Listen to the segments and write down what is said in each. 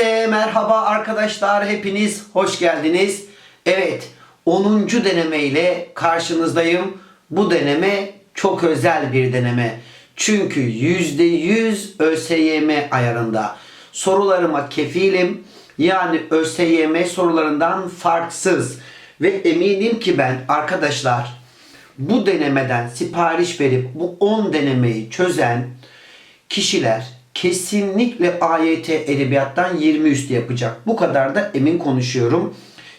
Herkese merhaba arkadaşlar. Hepiniz hoş geldiniz. Evet 10. deneme ile karşınızdayım. Bu deneme çok özel bir deneme. Çünkü %100 ÖSYM ayarında. Sorularıma kefilim. Yani ÖSYM sorularından farksız. Ve eminim ki ben arkadaşlar bu denemeden sipariş verip bu 10 denemeyi çözen kişiler kesinlikle AYT edebiyattan 20 üstü yapacak. Bu kadar da emin konuşuyorum.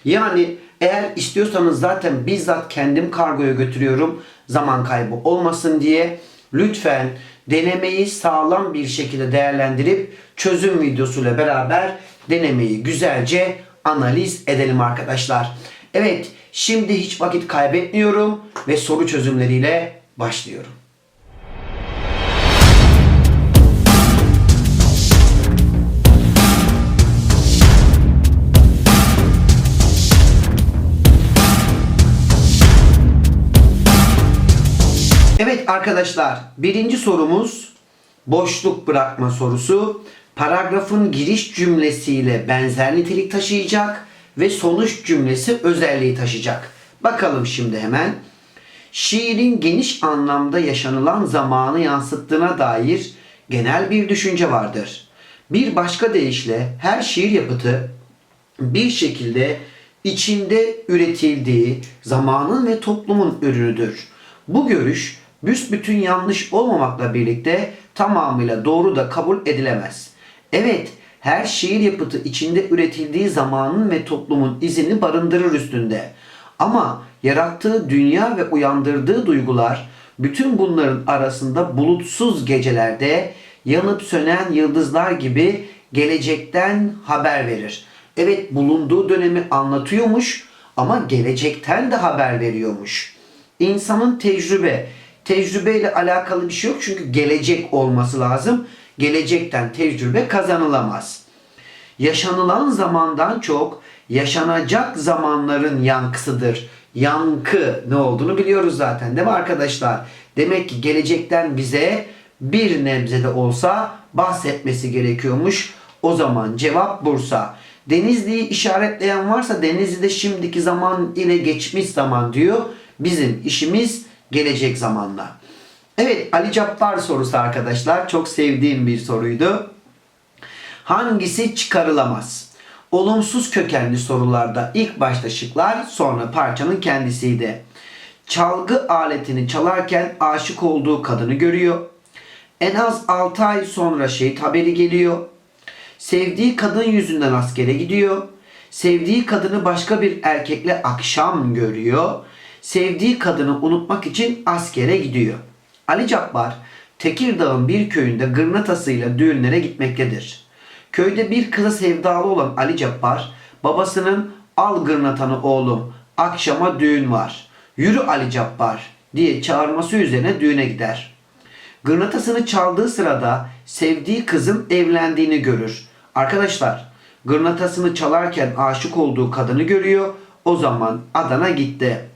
Yani eğer istiyorsanız zaten bizzat kendim kargoya götürüyorum zaman kaybı olmasın diye lütfen denemeyi sağlam bir şekilde değerlendirip çözüm videosuyla beraber denemeyi güzelce analiz edelim arkadaşlar. Evet şimdi hiç vakit kaybetmiyorum ve soru çözümleriyle başlıyorum. Arkadaşlar birinci sorumuz boşluk bırakma sorusu. Paragrafın giriş cümlesiyle benzer nitelik taşıyacak ve sonuç cümlesi özelliği taşıyacak. Bakalım şimdi hemen. Şiirin geniş anlamda yaşanılan zamanı yansıttığına dair genel bir düşünce vardır. Bir başka deyişle her şiir yapıtı bir şekilde içinde üretildiği zamanın ve toplumun ürünüdür. Bu görüş büsbütün yanlış olmamakla birlikte tamamıyla doğru da kabul edilemez. Evet, her şiir yapıtı içinde üretildiği zamanın ve toplumun izini barındırır üstünde. Ama yarattığı dünya ve uyandırdığı duygular bütün bunların arasında bulutsuz gecelerde yanıp sönen yıldızlar gibi gelecekten haber verir. Evet bulunduğu dönemi anlatıyormuş ama gelecekten de haber veriyormuş. İnsanın tecrübe, tecrübeyle alakalı bir şey yok çünkü gelecek olması lazım. Gelecekten tecrübe kazanılamaz. Yaşanılan zamandan çok yaşanacak zamanların yankısıdır. Yankı ne olduğunu biliyoruz zaten değil mi arkadaşlar? Demek ki gelecekten bize bir nebze de olsa bahsetmesi gerekiyormuş. O zaman cevap Bursa. Denizli'yi işaretleyen varsa Denizli'de şimdiki zaman ile geçmiş zaman diyor. Bizim işimiz gelecek zamanla. Evet Ali Cabbar sorusu arkadaşlar. Çok sevdiğim bir soruydu. Hangisi çıkarılamaz? Olumsuz kökenli sorularda ilk başta şıklar sonra parçanın kendisiydi. Çalgı aletini çalarken aşık olduğu kadını görüyor. En az 6 ay sonra şehit haberi geliyor. Sevdiği kadın yüzünden askere gidiyor. Sevdiği kadını başka bir erkekle akşam görüyor. Sevdiği kadını unutmak için askere gidiyor. Ali Cabbar Tekirdağ'ın bir köyünde gırnatasıyla düğünlere gitmektedir. Köyde bir kıza sevdalı olan Ali Cabbar babasının al gırnatanı oğlum akşama düğün var. Yürü Ali Cabbar diye çağırması üzerine düğüne gider. Gırnatasını çaldığı sırada sevdiği kızın evlendiğini görür. Arkadaşlar gırnatasını çalarken aşık olduğu kadını görüyor. O zaman Adana gitti.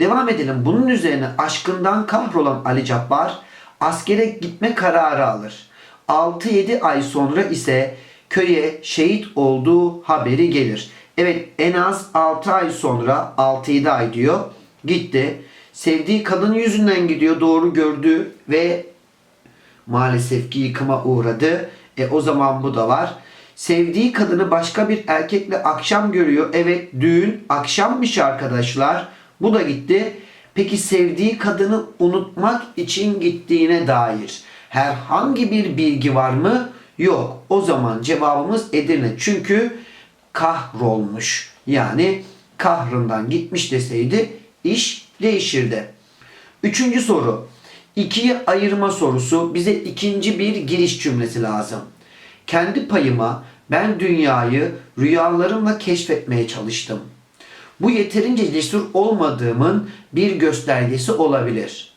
Devam edelim. Bunun üzerine aşkından kahrolan Ali Cabbar askere gitme kararı alır. 6-7 ay sonra ise köye şehit olduğu haberi gelir. Evet en az 6 ay sonra 6-7 ay diyor gitti. Sevdiği kadın yüzünden gidiyor doğru gördü ve maalesef ki yıkıma uğradı. E o zaman bu da var. Sevdiği kadını başka bir erkekle akşam görüyor. Evet düğün akşammış arkadaşlar. Bu da gitti. Peki sevdiği kadını unutmak için gittiğine dair herhangi bir bilgi var mı? Yok. O zaman cevabımız Edirne. Çünkü kahrolmuş. Yani kahrından gitmiş deseydi iş değişirdi. Üçüncü soru. İkiye ayırma sorusu bize ikinci bir giriş cümlesi lazım. Kendi payıma ben dünyayı rüyalarımla keşfetmeye çalıştım. Bu yeterince cesur olmadığımın bir göstergesi olabilir.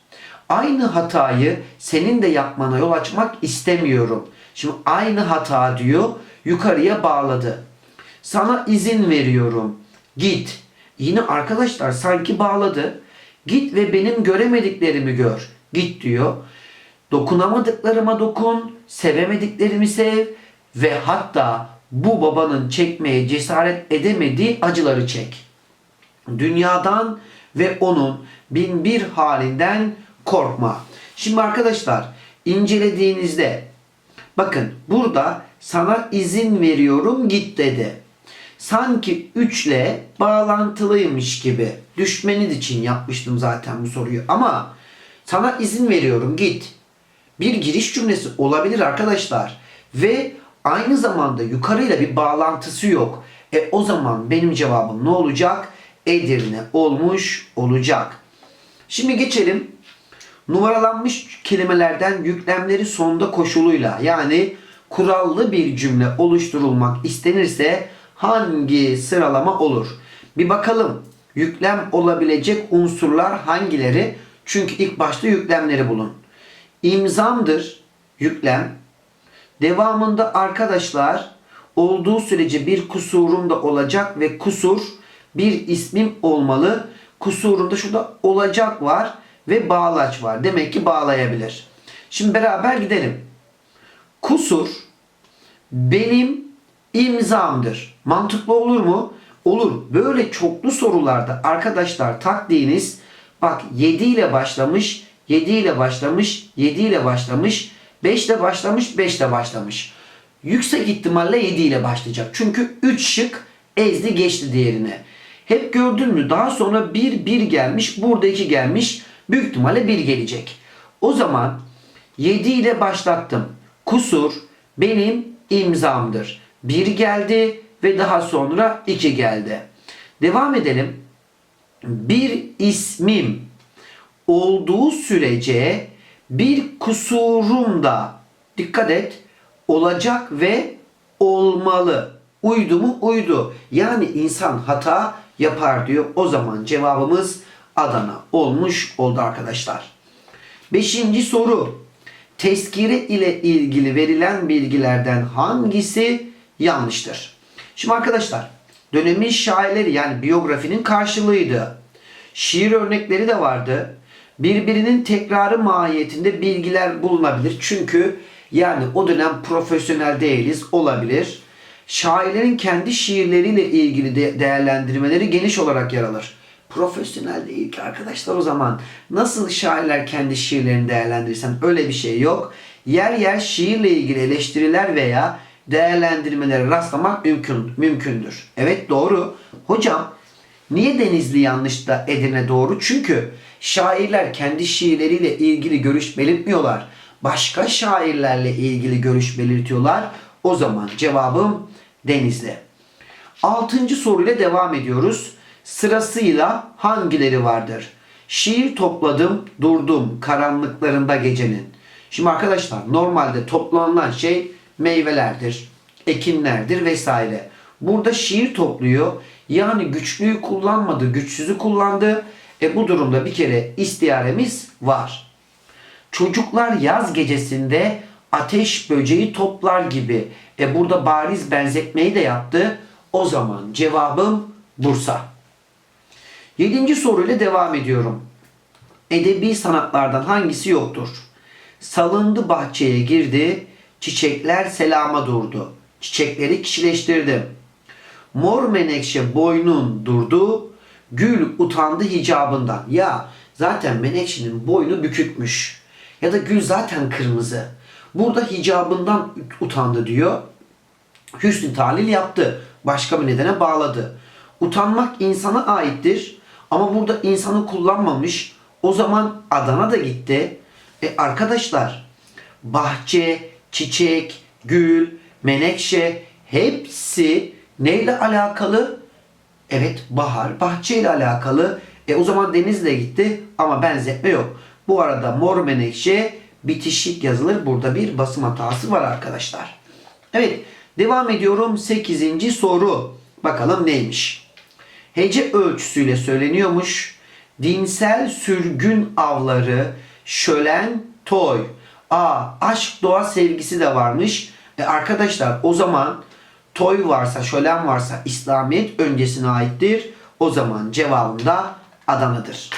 Aynı hatayı senin de yapmana yol açmak istemiyorum. Şimdi aynı hata diyor yukarıya bağladı. Sana izin veriyorum. Git. Yine arkadaşlar sanki bağladı. Git ve benim göremediklerimi gör. Git diyor. Dokunamadıklarıma dokun, sevemediklerimi sev, ve hatta bu babanın çekmeye cesaret edemediği acıları çek. Dünyadan ve onun bin bir halinden korkma. Şimdi arkadaşlar incelediğinizde bakın burada sana izin veriyorum git dedi. Sanki üçle bağlantılıymış gibi. Düşmeniz için yapmıştım zaten bu soruyu ama sana izin veriyorum git. Bir giriş cümlesi olabilir arkadaşlar. Ve aynı zamanda yukarıyla bir bağlantısı yok. E o zaman benim cevabım ne olacak? Edirne olmuş olacak. Şimdi geçelim numaralanmış kelimelerden yüklemleri sonda koşuluyla yani kurallı bir cümle oluşturulmak istenirse hangi sıralama olur? Bir bakalım yüklem olabilecek unsurlar hangileri? Çünkü ilk başta yüklemleri bulun. İmzamdır yüklem. Devamında arkadaşlar olduğu sürece bir kusurum da olacak ve kusur bir ismim olmalı. Kusurunda şurada olacak var ve bağlaç var. Demek ki bağlayabilir. Şimdi beraber gidelim. Kusur benim imzamdır. Mantıklı olur mu? Olur. Böyle çoklu sorularda arkadaşlar taktiğiniz bak 7 ile başlamış, 7 ile başlamış, 7 ile başlamış, 5 ile başlamış, 5 ile başlamış. Yüksek ihtimalle 7 ile başlayacak. Çünkü 3 şık ezdi geçti diğerine. Hep gördün mü? Daha sonra 1 1 gelmiş, burada 2 gelmiş. Büyük ihtimalle 1 gelecek. O zaman 7 ile başlattım. Kusur benim imzamdır. 1 geldi ve daha sonra 2 geldi. Devam edelim. Bir ismim olduğu sürece bir kusurum da dikkat et olacak ve olmalı. Uydu mu? Uydu. Yani insan hata yapar diyor. O zaman cevabımız Adana olmuş oldu arkadaşlar. Beşinci soru. Tezkire ile ilgili verilen bilgilerden hangisi yanlıştır? Şimdi arkadaşlar dönemin şairleri yani biyografinin karşılığıydı. Şiir örnekleri de vardı. Birbirinin tekrarı mahiyetinde bilgiler bulunabilir. Çünkü yani o dönem profesyonel değiliz olabilir. Şairlerin kendi şiirleriyle ilgili de değerlendirmeleri geniş olarak yer alır. Profesyonel değil ki arkadaşlar o zaman. Nasıl şairler kendi şiirlerini değerlendirirsen öyle bir şey yok. Yer yer şiirle ilgili eleştiriler veya değerlendirmelere rastlamak mümkün, mümkündür. Evet doğru. Hocam niye Denizli yanlış da Edirne doğru? Çünkü şairler kendi şiirleriyle ilgili görüş belirtmiyorlar. Başka şairlerle ilgili görüş belirtiyorlar. O zaman cevabım Denizli. Altıncı soruyla devam ediyoruz. Sırasıyla hangileri vardır? Şiir topladım, durdum karanlıklarında gecenin. Şimdi arkadaşlar normalde toplanılan şey meyvelerdir, ekinlerdir vesaire. Burada şiir topluyor. Yani güçlüyü kullanmadı, güçsüzü kullandı. E bu durumda bir kere istiyaremiz var. Çocuklar yaz gecesinde ateş böceği toplar gibi. E burada bariz benzetmeyi de yaptı. O zaman cevabım Bursa. Yedinci soruyla devam ediyorum. Edebi sanatlardan hangisi yoktur? Salındı bahçeye girdi, çiçekler selama durdu. Çiçekleri kişileştirdim. Mor menekşe boynun durdu, gül utandı hicabından. Ya zaten menekşenin boynu bükükmüş. Ya da gül zaten kırmızı. Burada hicabından utandı diyor. Hüsnü talil yaptı. Başka bir nedene bağladı. Utanmak insana aittir. Ama burada insanı kullanmamış. O zaman Adana da gitti. E arkadaşlar bahçe, çiçek, gül, menekşe hepsi neyle alakalı? Evet bahar, bahçeyle alakalı. E o zaman denizle gitti ama benzetme yok. Bu arada mor menekşe bitişik yazılır. Burada bir basım hatası var arkadaşlar. Evet devam ediyorum. 8. soru. Bakalım neymiş? Hece ölçüsüyle söyleniyormuş. Dinsel sürgün avları, şölen, toy. Aa aşk doğa sevgisi de varmış. E arkadaşlar o zaman toy varsa, şölen varsa İslamiyet öncesine aittir. O zaman cevabım da Adana'dır.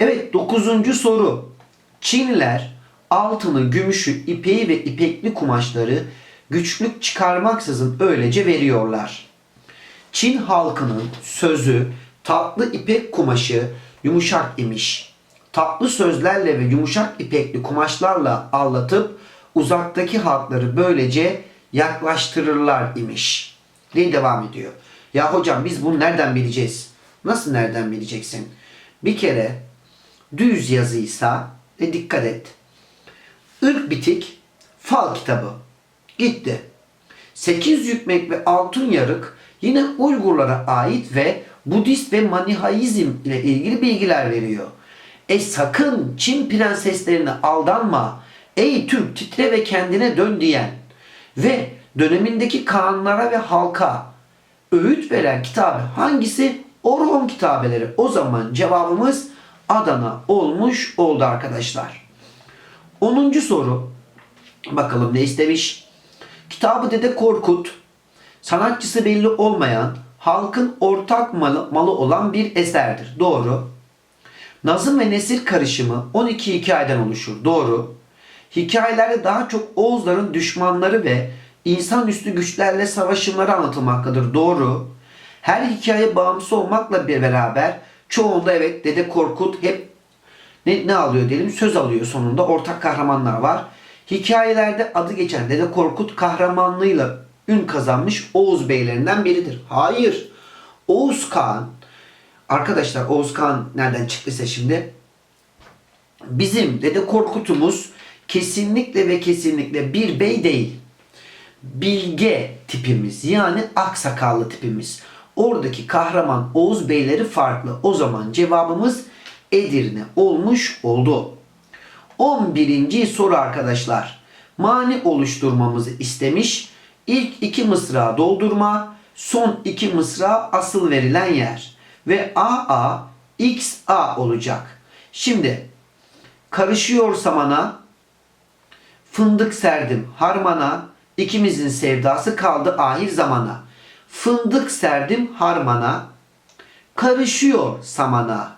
Evet dokuzuncu soru. Çinliler altını, gümüşü, ipeği ve ipekli kumaşları güçlük çıkarmaksızın öylece veriyorlar. Çin halkının sözü tatlı ipek kumaşı yumuşak imiş. Tatlı sözlerle ve yumuşak ipekli kumaşlarla anlatıp uzaktaki halkları böylece yaklaştırırlar imiş. Diye devam ediyor. Ya hocam biz bunu nereden bileceğiz? Nasıl nereden bileceksin? Bir kere düz yazıysa e dikkat et. Irk bitik fal kitabı. Gitti. 8 yükmek ve altın yarık yine Uygurlara ait ve Budist ve Manihaizm ile ilgili bilgiler veriyor. E sakın Çin prenseslerine aldanma. Ey Türk titre ve kendine dön diyen ve dönemindeki kanlara ve halka öğüt veren kitabı hangisi? Orhon kitabeleri. O zaman cevabımız Adana olmuş oldu arkadaşlar. 10. soru. Bakalım ne istemiş? Kitabı Dede Korkut, sanatçısı belli olmayan, halkın ortak malı, malı olan bir eserdir. Doğru. Nazım ve nesir karışımı 12 hikayeden oluşur. Doğru. Hikayelerde daha çok Oğuzların düşmanları ve insanüstü güçlerle savaşımları anlatılmaktadır. Doğru. Her hikaye bağımsız olmakla bir beraber çoğunda evet Dede Korkut hep ne, ne alıyor diyelim söz alıyor sonunda ortak kahramanlar var. Hikayelerde adı geçen Dede Korkut kahramanlığıyla ün kazanmış Oğuz beylerinden biridir. Hayır. Oğuz Kağan arkadaşlar Oğuz Kağan nereden çıktıysa şimdi bizim Dede Korkut'umuz kesinlikle ve kesinlikle bir bey değil. Bilge tipimiz yani aksakallı tipimiz. Oradaki kahraman Oğuz beyleri farklı. O zaman cevabımız Edirne olmuş oldu. 11. soru arkadaşlar. Mani oluşturmamızı istemiş. İlk iki mısra doldurma, son iki mısra asıl verilen yer. Ve AA, XA olacak. Şimdi karışıyor samana, fındık serdim harmana, ikimizin sevdası kaldı ahir zamana. Fındık serdim harmana, karışıyor samana.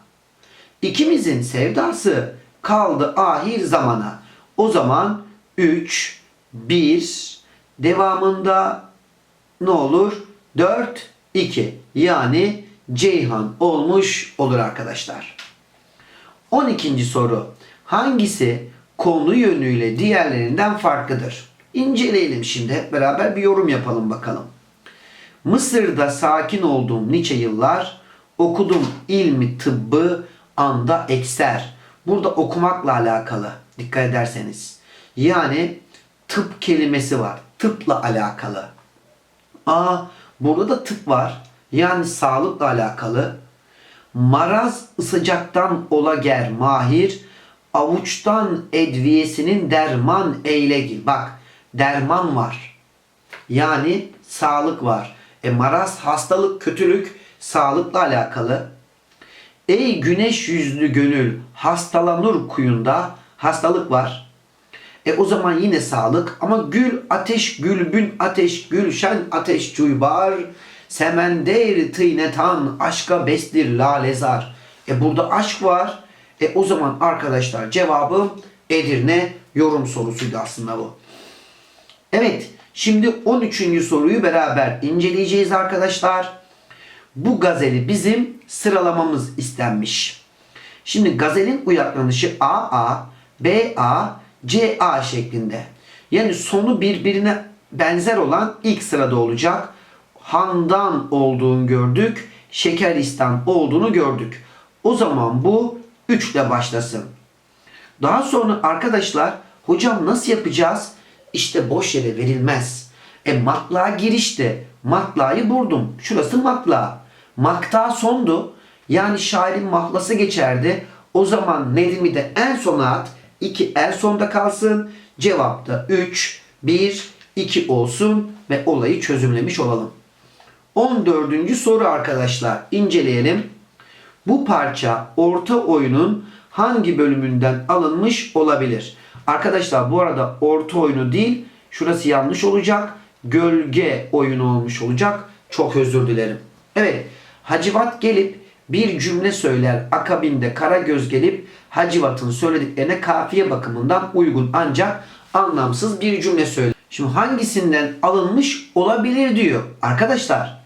İkimizin sevdası kaldı ahir zamana. O zaman 3, 1, devamında ne olur? 4, 2. Yani Ceyhan olmuş olur arkadaşlar. 12. soru. Hangisi konu yönüyle diğerlerinden farklıdır? İnceleyelim şimdi hep beraber bir yorum yapalım bakalım. Mısır'da sakin olduğum nice yıllar okudum ilmi tıbbı anda ekser. Burada okumakla alakalı dikkat ederseniz. Yani tıp kelimesi var. Tıpla alakalı. Aa burada da tıp var. Yani sağlıkla alakalı. Maraz sıcaktan ola ger mahir. Avuçtan edviyesinin derman eylegil. Bak derman var. Yani sağlık var. E maraz hastalık, kötülük sağlıkla alakalı. Ey güneş yüzlü gönül hastalanır kuyunda hastalık var. E o zaman yine sağlık ama gül ateş gülbün ateş gülşen ateş cuybar semender tıynetan aşka bestir lalezar. E burada aşk var. E o zaman arkadaşlar cevabım Edirne yorum sorusuydu aslında bu. Evet şimdi 13. soruyu beraber inceleyeceğiz arkadaşlar. Bu gazeli bizim sıralamamız istenmiş. Şimdi gazelin uyaklanışı AA, BA, CA şeklinde. Yani sonu birbirine benzer olan ilk sırada olacak. Handan olduğunu gördük. Şekeristan olduğunu gördük. O zaman bu 3 ile başlasın. Daha sonra arkadaşlar hocam nasıl yapacağız? İşte boş yere verilmez. E matlağa girişte matlağı buldum. Şurası matlağı. Makta sondu. Yani şairin mahlası geçerdi. O zaman Nedim'i de en sona at. 2 en sonda kalsın. Cevap da 3, 1, 2 olsun ve olayı çözümlemiş olalım. 14. soru arkadaşlar inceleyelim. Bu parça orta oyunun hangi bölümünden alınmış olabilir? Arkadaşlar bu arada orta oyunu değil şurası yanlış olacak. Gölge oyunu olmuş olacak. Çok özür dilerim. Evet Hacivat gelip bir cümle söyler. Akabinde Karagöz gelip Hacivat'ın söylediklerine kafiye bakımından uygun ancak anlamsız bir cümle söyler. Şimdi hangisinden alınmış olabilir diyor. Arkadaşlar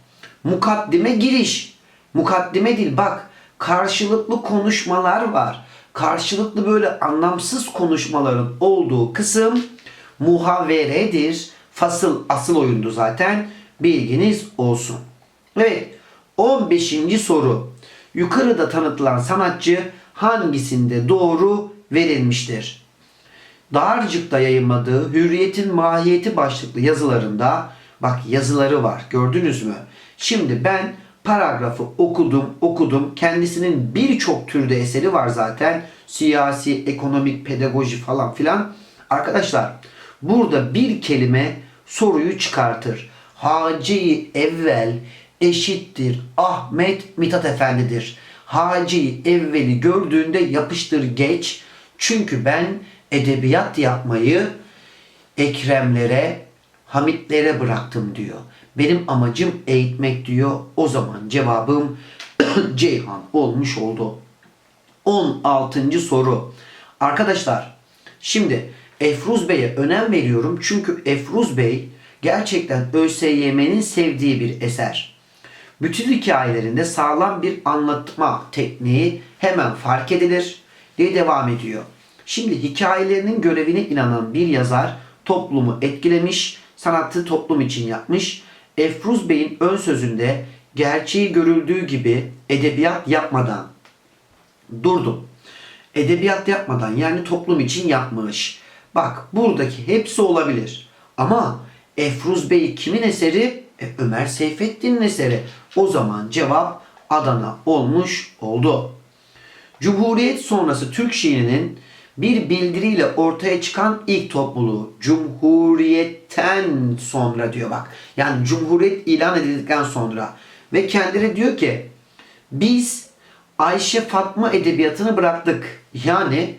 mukaddime giriş. Mukaddime değil bak karşılıklı konuşmalar var. Karşılıklı böyle anlamsız konuşmaların olduğu kısım muhaveredir. Fasıl asıl oyundu zaten. Bilginiz olsun. Evet 15. soru. Yukarıda tanıtılan sanatçı hangisinde doğru verilmiştir? Dağarcık'ta yayınladığı Hürriyet'in Mahiyeti başlıklı yazılarında bak yazıları var gördünüz mü? Şimdi ben paragrafı okudum okudum. Kendisinin birçok türde eseri var zaten. Siyasi, ekonomik, pedagoji falan filan. Arkadaşlar burada bir kelime soruyu çıkartır. Hacı evvel eşittir Ahmet Mithat Efendidir. Hacı evveli gördüğünde yapıştır geç. Çünkü ben edebiyat yapmayı Ekremlere, Hamitlere bıraktım diyor. Benim amacım eğitmek diyor. O zaman cevabım Ceyhan olmuş oldu. 16. soru. Arkadaşlar şimdi Efruz Bey'e önem veriyorum. Çünkü Efruz Bey gerçekten ÖSYM'nin sevdiği bir eser. Bütün hikayelerinde sağlam bir anlatma tekniği hemen fark edilir diye devam ediyor. Şimdi hikayelerinin görevine inanan bir yazar toplumu etkilemiş, sanatı toplum için yapmış. Efruz Bey'in ön sözünde gerçeği görüldüğü gibi edebiyat yapmadan durdum. Edebiyat yapmadan yani toplum için yapmış. Bak buradaki hepsi olabilir. Ama Efruz Bey kimin eseri? E, Ömer Seyfettin'in eseri. O zaman cevap Adana olmuş oldu. Cumhuriyet sonrası Türk şiirinin bir bildiriyle ortaya çıkan ilk topluluğu Cumhuriyetten sonra diyor bak. Yani Cumhuriyet ilan edildikten sonra ve kendileri diyor ki biz Ayşe Fatma edebiyatını bıraktık. Yani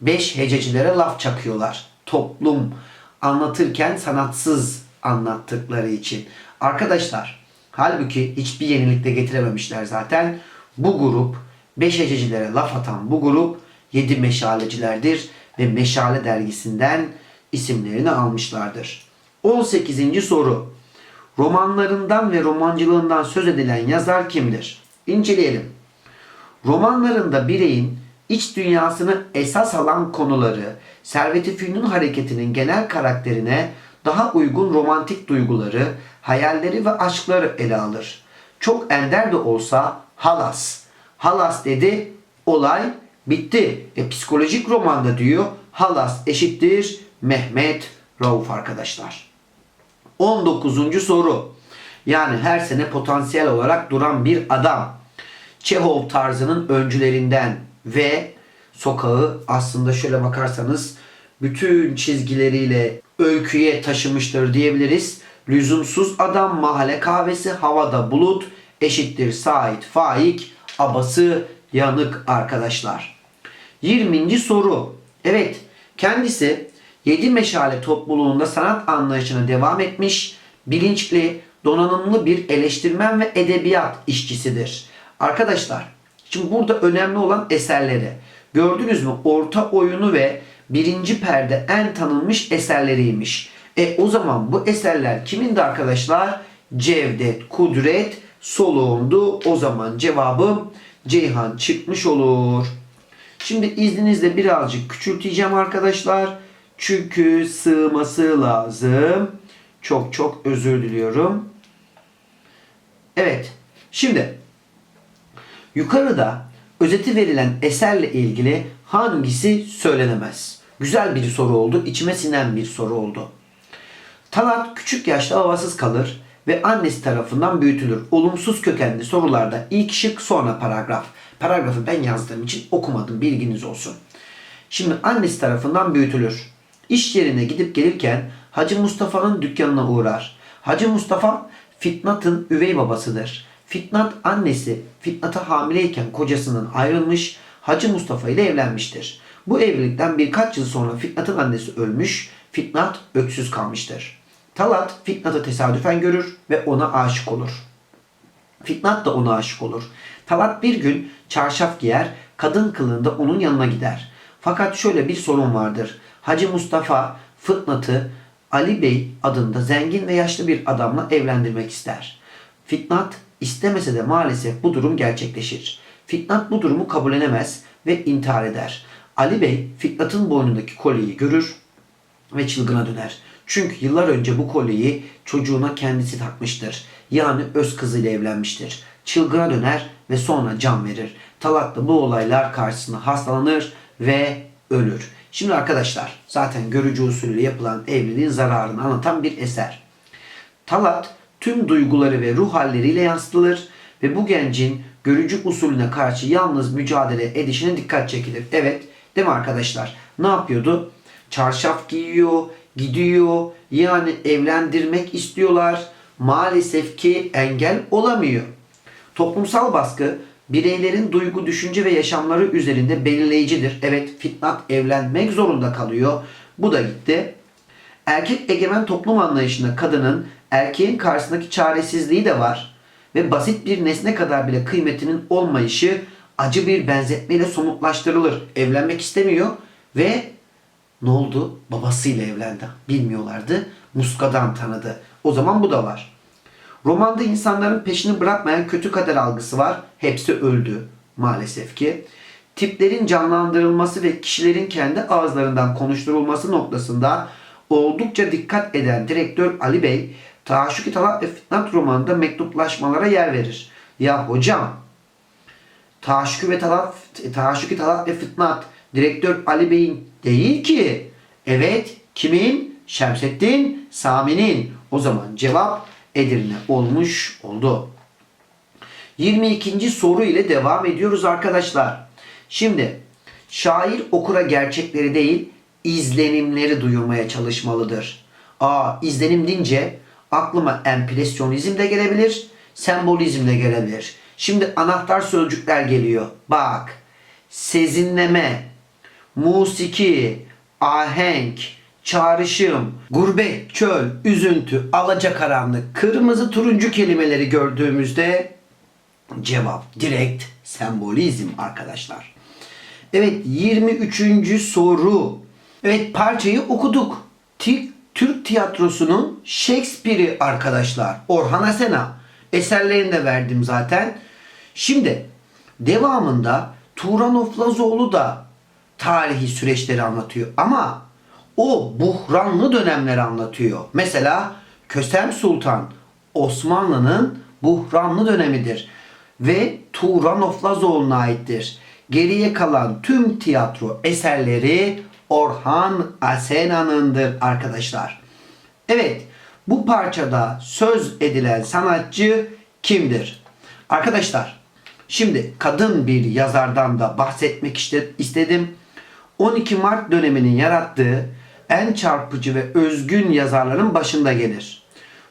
beş hececilere laf çakıyorlar. Toplum anlatırken sanatsız anlattıkları için. Arkadaşlar halbuki hiçbir yenilik de getirememişler zaten. Bu grup beş hececilere laf atan bu grup yedi meşalecilerdir ve Meşale dergisinden isimlerini almışlardır. 18. soru. Romanlarından ve romancılığından söz edilen yazar kimdir? İnceleyelim. Romanlarında bireyin iç dünyasını esas alan konuları, Servet-i Fünun hareketinin genel karakterine daha uygun romantik duyguları, hayalleri ve aşkları ele alır. Çok ender de olsa halas. Halas dedi, olay bitti. E, psikolojik romanda diyor, halas eşittir Mehmet Rauf arkadaşlar. 19. soru. Yani her sene potansiyel olarak duran bir adam. Çehov tarzının öncülerinden ve sokağı aslında şöyle bakarsanız bütün çizgileriyle öyküye taşımıştır diyebiliriz. Lüzumsuz adam, mahalle kahvesi, havada bulut, eşittir Sait Faik, abası yanık arkadaşlar. 20. soru. Evet, kendisi 7 Meşale topluluğunda sanat anlayışına devam etmiş, bilinçli, donanımlı bir eleştirmen ve edebiyat işçisidir. Arkadaşlar, şimdi burada önemli olan eserleri. Gördünüz mü? Orta oyunu ve birinci perde en tanınmış eserleriymiş. E o zaman bu eserler kimindi arkadaşlar? Cevdet, Kudret, Soluğundu. O zaman cevabım Ceyhan çıkmış olur. Şimdi izninizle birazcık küçülteceğim arkadaşlar. Çünkü sığması lazım. Çok çok özür diliyorum. Evet. Şimdi yukarıda özeti verilen eserle ilgili hangisi söylenemez? Güzel bir soru oldu. içime sinen bir soru oldu. Talat küçük yaşta havasız kalır ve annesi tarafından büyütülür. Olumsuz kökenli sorularda ilk şık sonra paragraf. Paragrafı ben yazdığım için okumadım bilginiz olsun. Şimdi annesi tarafından büyütülür. İş yerine gidip gelirken Hacı Mustafa'nın dükkanına uğrar. Hacı Mustafa Fitnat'ın üvey babasıdır. Fitnat annesi Fitnat'a hamileyken kocasının ayrılmış Hacı Mustafa ile evlenmiştir. Bu evlilikten birkaç yıl sonra Fitnat'ın annesi ölmüş, Fitnat öksüz kalmıştır. Talat Fitnat'ı tesadüfen görür ve ona aşık olur. Fitnat da ona aşık olur. Talat bir gün çarşaf giyer, kadın kılığında onun yanına gider. Fakat şöyle bir sorun vardır. Hacı Mustafa Fitnat'ı Ali Bey adında zengin ve yaşlı bir adamla evlendirmek ister. Fitnat istemese de maalesef bu durum gerçekleşir. Fitnat bu durumu kabullenemez ve intihar eder. Ali Bey Fitnat'ın boynundaki kolyeyi görür ve çılgına döner. Çünkü yıllar önce bu kolyeyi çocuğuna kendisi takmıştır. Yani öz kızıyla evlenmiştir. Çılgına döner ve sonra can verir. Talat da bu olaylar karşısında hastalanır ve ölür. Şimdi arkadaşlar zaten görücü usulüyle yapılan evliliğin zararını anlatan bir eser. Talat tüm duyguları ve ruh halleriyle yansıtılır ve bu gencin görücü usulüne karşı yalnız mücadele edişine dikkat çekilir. Evet değil mi arkadaşlar? Ne yapıyordu? Çarşaf giyiyor, gidiyor. Yani evlendirmek istiyorlar. Maalesef ki engel olamıyor. Toplumsal baskı bireylerin duygu, düşünce ve yaşamları üzerinde belirleyicidir. Evet Fitnat evlenmek zorunda kalıyor. Bu da gitti. Erkek egemen toplum anlayışında kadının erkeğin karşısındaki çaresizliği de var. Ve basit bir nesne kadar bile kıymetinin olmayışı acı bir benzetmeyle somutlaştırılır. Evlenmek istemiyor ve ne oldu? Babasıyla evlendi. Bilmiyorlardı. Muskadan tanıdı. O zaman bu da var. Romanda insanların peşini bırakmayan kötü kader algısı var. Hepsi öldü maalesef ki. Tiplerin canlandırılması ve kişilerin kendi ağızlarından konuşturulması noktasında oldukça dikkat eden direktör Ali Bey, Taşuki Talat ve Fitnat romanında mektuplaşmalara yer verir. Ya hocam, Taşuki ve Talat, Taşuki Talat ve Fitnat direktör Ali Bey'in değil ki. Evet, kimin? Şemsettin Sami'nin. O zaman cevap Edirne olmuş oldu. 22. soru ile devam ediyoruz arkadaşlar. Şimdi şair okura gerçekleri değil izlenimleri duyurmaya çalışmalıdır. Aa izlenim deyince aklıma empresyonizm de gelebilir, sembolizm de gelebilir. Şimdi anahtar sözcükler geliyor. Bak, sezinleme, musiki, ahenk, çağrışım, gurbet, çöl, üzüntü, alacakaranlık, kırmızı turuncu kelimeleri gördüğümüzde cevap direkt sembolizm arkadaşlar. Evet 23. soru. Evet parçayı okuduk. Türk tiyatrosunun Shakespeare'i arkadaşlar. Orhan Asena. Eserlerini de verdim zaten. Şimdi devamında Turan Oflazoğlu da tarihi süreçleri anlatıyor. Ama o buhranlı dönemleri anlatıyor. Mesela Kösem Sultan Osmanlı'nın buhranlı dönemidir ve Turan Oflazoğlu'na aittir. Geriye kalan tüm tiyatro eserleri Orhan Asena'nındır arkadaşlar. Evet, bu parçada söz edilen sanatçı kimdir? Arkadaşlar, şimdi kadın bir yazardan da bahsetmek istedim. 12 Mart döneminin yarattığı en çarpıcı ve özgün yazarların başında gelir.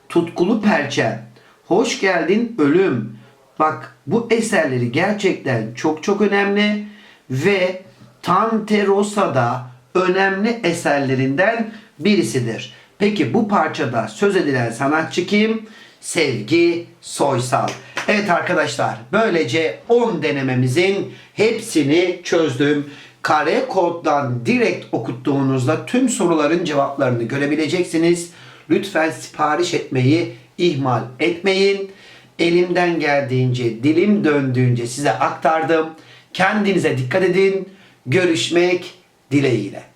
Tutkulu Perçem, Hoş Geldin Ölüm. Bak bu eserleri gerçekten çok çok önemli ve Tante Rosa'da önemli eserlerinden birisidir. Peki bu parçada söz edilen sanatçı kim? Sevgi Soysal. Evet arkadaşlar böylece 10 denememizin hepsini çözdüm. Kare koddan direkt okuttuğunuzda tüm soruların cevaplarını görebileceksiniz. Lütfen sipariş etmeyi ihmal etmeyin. Elimden geldiğince, dilim döndüğünce size aktardım. Kendinize dikkat edin. Görüşmek dileğiyle.